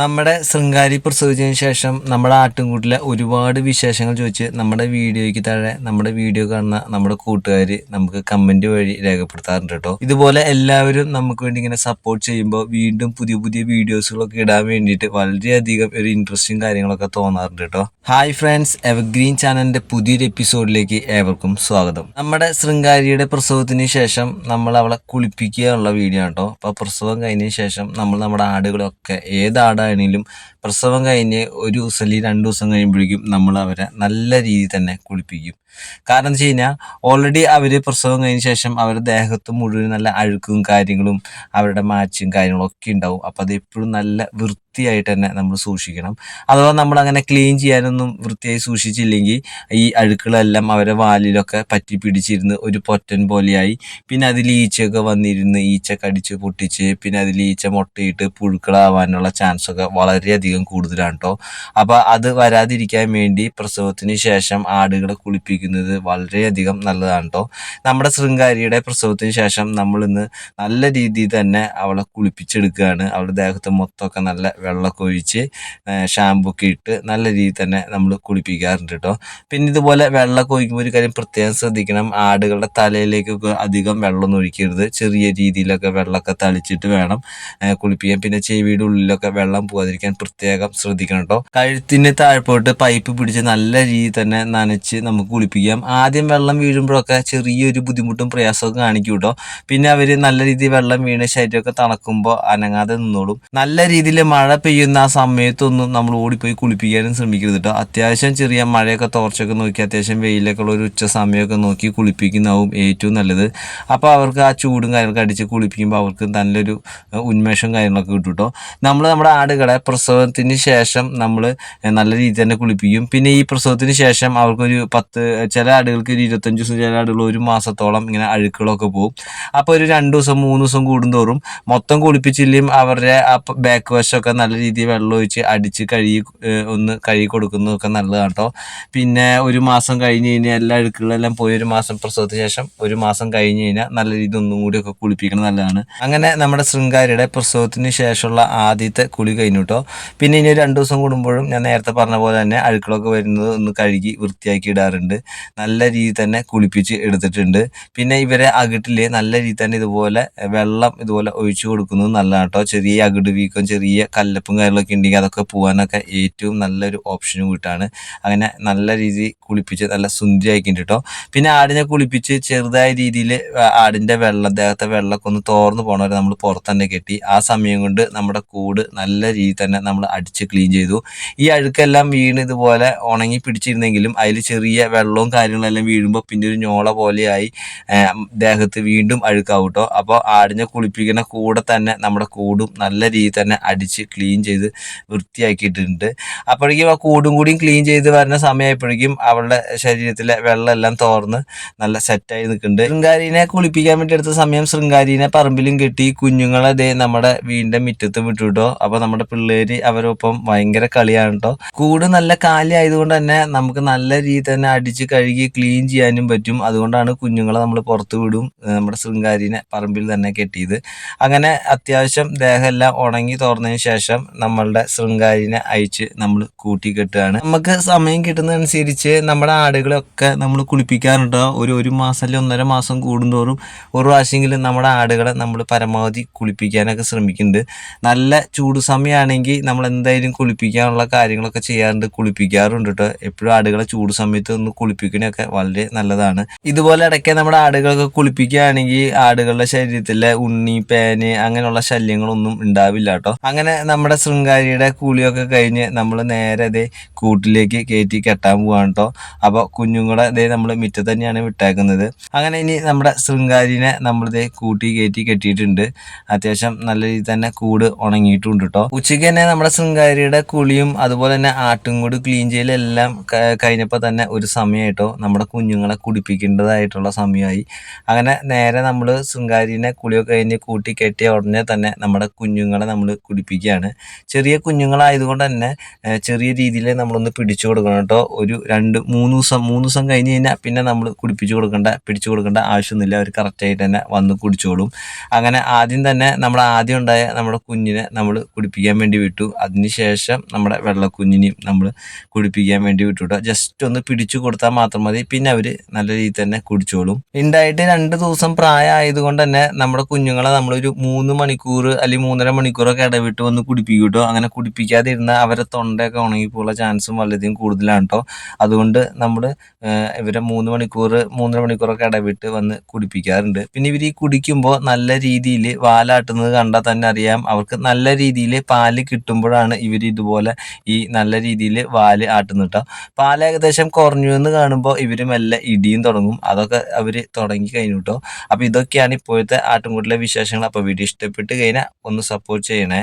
നമ്മുടെ ശൃംഗാരി പ്രസവിച്ചതിന് ശേഷം നമ്മുടെ ആട്ടിൻകൂട്ടിലെ ഒരുപാട് വിശേഷങ്ങൾ ചോദിച്ച് നമ്മുടെ വീഡിയോയ്ക്ക് താഴെ നമ്മുടെ വീഡിയോ കാണുന്ന നമ്മുടെ കൂട്ടുകാർ നമുക്ക് കമന്റ് വഴി രേഖപ്പെടുത്താറുണ്ട് കേട്ടോ. ഇതുപോലെ എല്ലാവരും നമുക്ക് വേണ്ടി ഇങ്ങനെ സപ്പോർട്ട് ചെയ്യുമ്പോൾ വീണ്ടും പുതിയ പുതിയ വീഡിയോസുകളൊക്കെ ഇടാൻ വേണ്ടിയിട്ട് വളരെയധികം ഒരു ഇൻട്രസ്റ്റിംഗ് കാര്യങ്ങളൊക്കെ തോന്നാറുണ്ട് കേട്ടോ. ഹായ് ഫ്രണ്ട്സ് എവർഗ്രീൻ ചാനലിന്റെ പുതിയൊരു എപ്പിസോഡിലേക്ക് ഏവർക്കും സ്വാഗതം. നമ്മുടെ ശൃംഗാരിയുടെ പ്രസവത്തിന് ശേഷം നമ്മൾ അവളെ കുളിപ്പിക്കുക എന്നുള്ള വീഡിയോ കേട്ടോ. അപ്പോൾ പ്രസവം കഴിഞ്ഞതിന് ശേഷം നമ്മൾ നമ്മുടെ ആടുകളൊക്കെ ഏത് ആടാണെങ്കിലും പ്രസവം കഴിഞ്ഞ് ഒരു ദിവസം അല്ലെങ്കിൽ രണ്ട് ദിവസം കഴിയുമ്പോഴേക്കും നമ്മൾ അവരെ നല്ല രീതിയിൽ തന്നെ കുളിപ്പിക്കും. കാരണം എന്ന് വെച്ച് കഴിഞ്ഞാൽ ഓൾറെഡി അവർ പ്രസവം കഴിഞ്ഞ ശേഷം അവരുടെ ദേഹത്ത് മുഴുവൻ നല്ല അഴുക്കും കാര്യങ്ങളും അവരുടെ മാച്ചും കാര്യങ്ങളും ഒക്കെ ഉണ്ടാവും. അപ്പോൾ അത് എപ്പോഴും നല്ല വൃത്തിയായിട്ട് തന്നെ നമ്മൾ സൂക്ഷിക്കണം. അഥവാ നമ്മൾ അങ്ങനെ ക്ലീൻ ചെയ്യാനൊന്നും വൃത്തിയായി സൂക്ഷിച്ചില്ലെങ്കിൽ ഈ അഴുക്കുകളെല്ലാം അവരെ വാലിലൊക്കെ പറ്റി പിടിച്ചിരുന്ന് ഒരു പൊറ്റൻ പോലെയായി. പിന്നെ അതിൽ ഈച്ചയൊക്കെ വന്നിരുന്ന് ഈച്ച കടിച്ച് പൊട്ടിച്ച് പിന്നെ അതിൽ ഈച്ച മുട്ടയിട്ട് പുഴുക്കളാവാനുള്ള ചാൻസ് ഒക്കെ വളരെയധികം കൂടുതലാണ് കേട്ടോ അപ്പോൾ അത് വരാതിരിക്കാൻ വേണ്ടി പ്രസവത്തിന് ശേഷം ആടുകളെ കുളിപ്പിക്കുന്നത് വളരെയധികം നല്ലതാണ് കേട്ടോ നമ്മുടെ ശൃംഗാരിയുടെ പ്രസവത്തിന് ശേഷം നമ്മൾ ഇന്ന് നല്ല രീതിയിൽ തന്നെ അവളെ കുളിപ്പിച്ചെടുക്കുകയാണ്. അവളുടെ ദേഹത്ത് മൊത്തമൊക്കെ നല്ല വെള്ളമൊക്കെ ഒഴിച്ച് ഷാമ്പൊക്കെ ഇട്ട് നല്ല രീതിയിൽ തന്നെ നമ്മൾ കുളിപ്പിക്കാറുണ്ട് കേട്ടോ പിന്നെ ഇതുപോലെ വെള്ളമൊക്കെ ഒഴിക്കുമ്പോൾ ഒരു കാര്യം പ്രത്യേകം ശ്രദ്ധിക്കണം. ആടുകളുടെ തലയിലേക്കൊക്കെ അധികം വെള്ളമൊന്നും ഒഴിക്കരുത്. ചെറിയ രീതിയിലൊക്കെ വെള്ളമൊക്കെ തളിച്ചിട്ട് വേണം കുളിപ്പിക്കാൻ. പിന്നെ ചെവിയുടെ ഉള്ളിലൊക്കെ വെള്ളം പോകാതിരിക്കാൻ പ്രത്യേകം ശ്രദ്ധിക്കണം കേട്ടോ കഴുത്തിന് താഴ്പോട്ട് പൈപ്പ് പിടിച്ച് നല്ല രീതിയിൽ തന്നെ നനച്ച് നമുക്ക് കുളിപ്പിക്കാം. ആദ്യം വെള്ളം വീഴുമ്പോഴൊക്കെ ചെറിയൊരു ബുദ്ധിമുട്ടും പ്രയാസമൊക്കെ കാണിക്കും കേട്ടോ പിന്നെ അവർ നല്ല രീതിയിൽ വെള്ളം വീണ് ശരീരമൊക്കെ തണക്കുമ്പോൾ അനങ്ങാതെ നിന്നോളും. നല്ല രീതിയിൽ മഴ പെയ്യുന്ന ആ സമയത്തൊന്നും നമ്മൾ ഓടിപ്പോയി കുളിപ്പിക്കാനും ശ്രമിക്കരുത് കേട്ടോ അത്യാവശ്യം ചെറിയ മഴയൊക്കെ തോർച്ചൊക്കെ നോക്കി അത്യാവശ്യം വെയിലൊക്കെ ഉള്ള ഒരു ഉച്ച സമയമൊക്കെ നോക്കി കുളിപ്പിക്കുന്നതാവും ഏറ്റവും നല്ലത്. അപ്പോൾ അവർക്ക് ആ ചൂടും കാര്യങ്ങളൊക്കെ അടിച്ച് കുളിപ്പിക്കുമ്പോൾ അവർക്ക് നല്ലൊരു ഉന്മേഷം കാര്യങ്ങളൊക്കെ കിട്ടും കേട്ടോ നമ്മൾ നമ്മുടെ ആടുകളെ പ്രസവത്തിന് ശേഷം നമ്മൾ നല്ല രീതിയിൽ തന്നെ കുളിപ്പിക്കും. പിന്നെ ഈ പ്രസവത്തിന് ശേഷം അവർക്കൊരു പത്ത് ചില ആടുകൾക്ക് ഒരു ഇരുപത്തഞ്ച് ദിവസം ചില ആടുകൾ ഒരു മാസത്തോളം ഇങ്ങനെ അഴുക്കുകളൊക്കെ പോകും. അപ്പോൾ ഒരു രണ്ട് ദിവസം മൂന്ന് ദിവസം കൂടുന്തോറും മൊത്തം കുളിപ്പിച്ചില്ലെങ്കിൽ അവരുടെ ആ ബാക്ക് വശമൊക്കെ നല്ല രീതിയിൽ വെള്ളം ഒഴിച്ച് അടിച്ച് കഴുകി ഒന്ന് കഴുകി കൊടുക്കുന്നതൊക്കെ നല്ലതാണ് കേട്ടോ പിന്നെ ഒരു മാസം കഴിഞ്ഞ് കഴിഞ്ഞാൽ എല്ലാ അഴുക്കുകളെല്ലാം പോയി ഒരു മാസം പ്രസവത്തിന് ശേഷം ഒരു മാസം കഴിഞ്ഞ് കഴിഞ്ഞാൽ നല്ല രീതിയിൽ ഒന്നും കൂടിയൊക്കെ കുളിപ്പിക്കണം നല്ലതാണ്. അങ്ങനെ നമ്മുടെ ശൃംഗാരിയുടെ പ്രസവത്തിന് ശേഷമുള്ള ആദ്യത്തെ കുളി കഴിഞ്ഞു കേട്ടോ പിന്നെ ഇനി രണ്ട് ദിവസം കൂടുമ്പോഴും ഞാൻ നേരത്തെ പറഞ്ഞ പോലെ തന്നെ അഴുക്കളൊക്കെ വരുന്നത് ഒന്ന് കഴുകി വൃത്തിയാക്കി ഇടാറുണ്ട്. നല്ല രീതിയിൽ തന്നെ കുളിപ്പിച്ച് എടുത്തിട്ടുണ്ട്. പിന്നെ ഇവരെ അകിട്ടിൽ നല്ല രീതിയിൽ തന്നെ ഇതുപോലെ വെള്ളം ഇതുപോലെ ഒഴിച്ചു കൊടുക്കുന്നത് നല്ലതാണ് കേട്ടോ ചെറിയ അകിട് വീക്കം ചെറിയ കല്ലപ്പും കാര്യങ്ങളൊക്കെ ഉണ്ടെങ്കിൽ അതൊക്കെ പോകാനൊക്കെ ഏറ്റവും നല്ലൊരു ഓപ്ഷനും കൂട്ടാണ്. അങ്ങനെ നല്ല രീതിയിൽ കുളിപ്പിച്ച് നല്ല സുന്ദരിയാക്കിയിട്ട് കേട്ടോ. പിന്നെ ആടിനെ കുളിപ്പിച്ച് ചെറുതായ രീതിയിൽ ആടിന്റെ വെള്ളം ദേഹത്തെ വെള്ളമൊക്കെ ഒന്ന് തോർന്ന് പോകണവരെ നമ്മൾ പുറത്ത് തന്നെ കെട്ടി ആ സമയം കൊണ്ട് നമ്മുടെ കൂട് നല്ല രീതിയിൽ തന്നെ നമ്മൾ അടിച്ച് ക്ലീൻ ചെയ്തു. ഈ അഴുക്കെല്ലാം വീണ് ഇതുപോലെ ഉണങ്ങി പിടിച്ചിരുന്നെങ്കിലും അതിൽ ചെറിയ വെള്ളവും കാര്യങ്ങളെല്ലാം വീഴുമ്പോൾ പിന്നെ ഒരു ഞോള പോലെയായി ദേഹത്ത് വീണ്ടും അഴുക്കാവും കേട്ടോ. അപ്പോൾ ആടിനെ കുളിപ്പിക്കുന്ന കൂടെ തന്നെ നമ്മുടെ കൂടും നല്ല രീതിയിൽ തന്നെ അടിച്ച് ക്ലീൻ ചെയ്ത് വൃത്തിയാക്കിയിട്ടുണ്ട്. അപ്പോഴേക്കും ആ കൂടും കൂടിയും ക്ലീൻ ചെയ്ത് വരുന്ന സമയമായപ്പോഴേക്കും അവളുടെ ശരീരത്തിലെ വെള്ളമെല്ലാം തോർന്ന് നല്ല സെറ്റായി നിൽക്കുന്നുണ്ട്. ശൃംഗാരിനെ കുളിപ്പിക്കാൻ വേണ്ടി എടുത്ത സമയം ശൃംഗാരിനെ പറമ്പിലും കെട്ടി കുഞ്ഞുങ്ങളെ ദേ നമ്മുടെ വീടിന്റെ മുറ്റത്ത് വിട്ടു കേട്ടോ അപ്പൊ നമ്മുടെ പിള്ളേര് അവരൊപ്പം ഭയങ്കര കളിയാണ് കേട്ടോ കൂട് നല്ല കാലി ആയതുകൊണ്ട് തന്നെ നമുക്ക് നല്ല രീതിയിൽ തന്നെ അടിച്ച് കഴുകി ക്ലീൻ ചെയ്യാനും പറ്റും. അതുകൊണ്ടാണ് കുഞ്ഞുങ്ങളെ നമ്മൾ പുറത്ത് വിടും. നമ്മുടെ ശൃംഗാരിനെ പറമ്പിൽ തന്നെ കെട്ടിയത്. അങ്ങനെ അത്യാവശ്യം ദേഹമെല്ലാം ഉണങ്ങി തോർന്നതിന് ശേഷം നമ്മളുടെ ശൃംഗാരിനെ അയച്ച് നമ്മൾ കൂട്ടി കെട്ടുകയാണ്. നമുക്ക് സമയം കിട്ടുന്നതനുസരിച്ച് നമ്മുടെ ആടുകളെയൊക്കെ നമ്മൾ കുളിപ്പിക്കാറുണ്ട്. ഒരു ഒരു മാസം അല്ലെങ്കിൽ ഒന്നര മാസം കൂടുന്തോറും ഒരു പ്രാവശ്യമെങ്കിലും നമ്മുടെ ആടുകളെ നമ്മൾ പരമാവധി കുളിപ്പിക്കാനൊക്കെ ശ്രമിക്കുന്നുണ്ട്. നല്ല ചൂട് സമയമാണെങ്കിൽ നമ്മൾ എന്തായാലും കുളിപ്പിക്കാനുള്ള കാര്യങ്ങളൊക്കെ ചെയ്യാറുണ്ട് കുളിപ്പിക്കാറുണ്ട് കേട്ടോ. എപ്പോഴും ആടുകളെ ചൂട് സമയത്ത് ഒന്ന് കുളിപ്പിക്കണൊക്കെ വളരെ നല്ലതാണ്. ഇതുപോലെ ഇടയ്ക്ക് നമ്മുടെ ആടുകളൊക്കെ കുളിപ്പിക്കുകയാണെങ്കിൽ ആടുകളുടെ ശരീരത്തിലെ ഉണ്ണി പേന് അങ്ങനെയുള്ള ശല്യങ്ങളൊന്നും ഉണ്ടാവില്ല കേട്ടോ. അങ്ങനെ നമ്മുടെ ശൃംഗാരിയുടെ കൂളിയൊക്കെ കഴിഞ്ഞ് നമ്മൾ നേരെ ദേ കൂട്ടിലേക്ക് കയറ്റി കെട്ടാൻ പോവാണ് കേട്ടോ അപ്പോൾ കുഞ്ഞുങ്ങളെ ഇതേ നമ്മൾ മുറ്റത്ത് തന്നെയാണ് വിട്ടേക്കുന്നത്. അങ്ങനെ ഇനി നമ്മുടെ ശൃംഗാരിനെ നമ്മളിതേ കൂട്ടി കയറ്റി കെട്ടിയിട്ടുണ്ട്. അത്യാവശ്യം നല്ല രീതിയിൽ തന്നെ കൂട് ഉണങ്ങിയിട്ടുണ്ട് കേട്ടോ ഉച്ചയ്ക്ക് തന്നെ നമ്മുടെ ശൃംഗാരിയുടെ കുളിയും അതുപോലെ തന്നെ ആട്ടും കൂട് ക്ലീൻ ചെയ്യലെല്ലാം കഴിഞ്ഞപ്പോൾ തന്നെ ഒരു സമയം സമയമായിട്ടോ നമ്മുടെ കുഞ്ഞുങ്ങളെ കുടിപ്പിക്കേണ്ടതായിട്ടുള്ള സമയമായി അങ്ങനെ നേരെ നമ്മൾ ശൃംഗാരിനെ കുളിയൊക്കെ കഴിഞ്ഞ് കൂട്ടി കെട്ടിയ ഉടനെ തന്നെ നമ്മുടെ കുഞ്ഞുങ്ങളെ നമ്മൾ കുടിപ്പിക്കുകയാണ് ചെറിയ കുഞ്ഞുങ്ങളായതുകൊണ്ട് തന്നെ ചെറിയ രീതിയിൽ നമ്മളൊന്ന് പിടിച്ചു കൊടുക്കണം കേട്ടോ. ഒരു രണ്ട് മൂന്ന് ദിവസം മൂന്ന് ദിവസം കഴിഞ്ഞ് കഴിഞ്ഞാൽ പിന്നെ നമ്മൾ കുടിപ്പിച്ചു കൊടുക്കേണ്ട പിടിച്ചു കൊടുക്കേണ്ട ആവശ്യമൊന്നുമില്ല. അവർ കറക്റ്റായിട്ട് തന്നെ വന്ന് കുടിച്ചോളും. അങ്ങനെ ആദ്യം തന്നെ നമ്മൾ ആദ്യം ഉണ്ടായ നമ്മുടെ കുഞ്ഞിനെ നമ്മൾ കുടിപ്പിക്കാൻ വേണ്ടി വിട്ടു. അതിനുശേഷം നമ്മുടെ വെള്ളക്കുഞ്ഞിനെയും നമ്മൾ കുടിപ്പിക്കാൻ വേണ്ടി വിട്ടു കേട്ടോ. ജസ്റ്റ് ഒന്ന് പിടിച്ചു കൊടുത്താൽ മാത്രം മതി. പിന്നെ അവർ നല്ല രീതിയിൽ തന്നെ കുടിച്ചോളും. ഉണ്ടായിട്ട് രണ്ട് ദിവസം പ്രായമായതുകൊണ്ട് തന്നെ നമ്മുടെ കുഞ്ഞുങ്ങളെ നമ്മളൊരു മൂന്ന് മണിക്കൂർ അല്ലെങ്കിൽ മൂന്നര മണിക്കൂറൊക്കെ ഇടവിട്ട് വന്ന് കുടിപ്പിക്കും കേട്ടോ അങ്ങനെ കുടിപ്പിക്കാതെ ഇരുന്നാൽ അവരെ തൊണ്ടയൊക്കെ ഉണങ്ങിപ്പോയുള്ള ചാൻസും വളരെയധികം കൂടുതലാണ് കേട്ടോ അതുകൊണ്ട് നമ്മൾ ഇവരെ മൂന്ന് മണിക്കൂർ മൂന്നര മണിക്കൂറൊക്കെ ഇടവിട്ട് വന്ന് കുടിപ്പിക്കാറുണ്ട്. പിന്നെ ഇവർ ഈ കുടിക്കുമ്പോൾ നല്ല രീതിയിൽ വാലാട്ടുന്നത് കണ്ടാൽ തന്നെ അറിയാം. അവർക്ക് നല്ല രീതിയിൽ പാൽ കിട്ടുമ്പോഴാണ് ഇവർ ഇതുപോലെ ഈ നല്ല രീതിയിൽ വാൽ ആട്ടുന്നത് കേട്ടോ പാൽ ഏകദേശം കുറഞ്ഞു എന്ന് കാണുമ്പോൾ ഇവർ മെല്ലെ ഇടിയും തുടങ്ങും. അതൊക്കെ അവർ തുടങ്ങി കഴിഞ്ഞു കേട്ടോ അപ്പോൾ ഇതൊക്കെയാണ് ഇപ്പോഴത്തെ ആട്ടുംകൂട്ടിലെ വിശേഷങ്ങൾ. അപ്പോൾ വീഡിയോ ഇഷ്ടപ്പെട്ട് കഴിഞ്ഞാൽ ഒന്ന് സപ്പോർട്ട് ചെയ്യണേ.